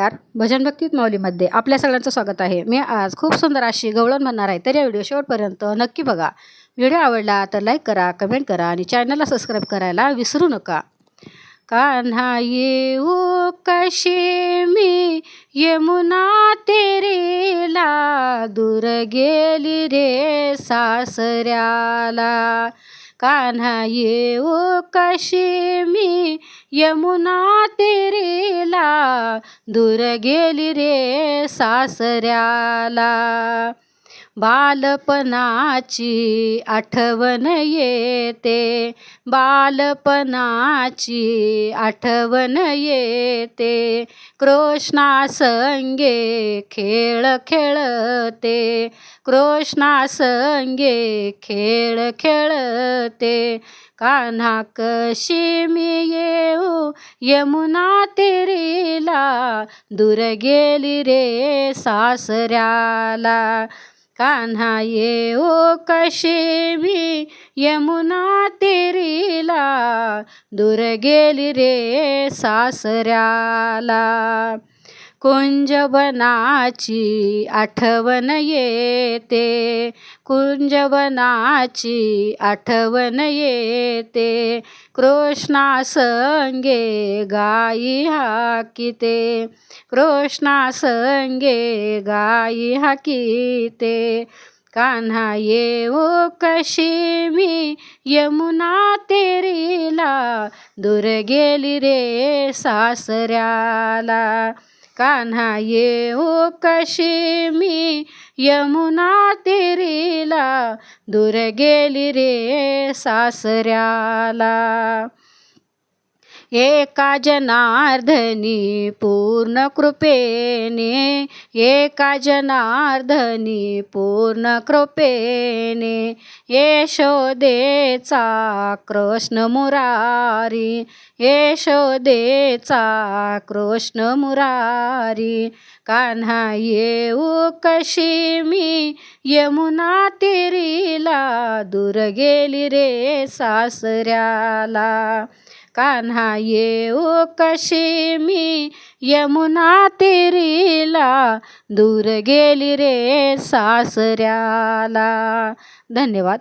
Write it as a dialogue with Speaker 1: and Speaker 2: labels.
Speaker 1: नमस्कार. भजन भक्तीत माऊलीमध्ये आपल्या सगळ्यांचं स्वागत आहे. मी आज खूप सुंदर अशी गवळण म्हणणार आहे तर या व्हिडिओ शेवटपर्यंत नक्की बघा. व्हिडिओ आवडला तर लाईक करा कमेंट करा आणि चॅनलला सबस्क्राईब करायला विसरू नका. कान्हा येऊ कशे मी? यमुना तेरेला दूर गेली रे सासऱ्याला. कान्हा येऊ कशी मी? यमुना तेरेला दूर गेली रे सासऱ्याला. बालपणाची आठवण येते. बालपणाची आठवण येते. कृष्णा संगे खेळ खेळते. कृष्णासंगे खेळ खेळते. कान्हा कशी मी येऊ? यमुना तेरीला दूर गेली रे सासऱ्याला. कान्हा येऊ कशे मी? यमुना तेरीला दूर गेली रे सासऱ्याला. कुंजवनाची आठवण येते. कुंजवनाची आठवण येते. कृष्णा संगे गाई हाकिते. कृष्णा संगे गाई हाकिते. कान्हा येऊ कशी मी? यमुना तेरीला दूर गेली रे सासऱ्याला. कान्हा येऊ कशी मी? यमुना तेरीला दूर गेली रे सासऱ्याला. एका जनार्दनी पूर्ण कृपेने एका जनार्दनी पूर्ण कृपेने यशोदेचा कृष्ण मुरारी यशोदेचा कृष्ण मुरारी कान्हा येऊ कशी मी यमुना तिरीला दूर गेली रे सासऱ्याला. कान्हा येऊ कशी मी? यमुना तिरीला दूर गेली रे सासऱ्याला. धन्यवाद.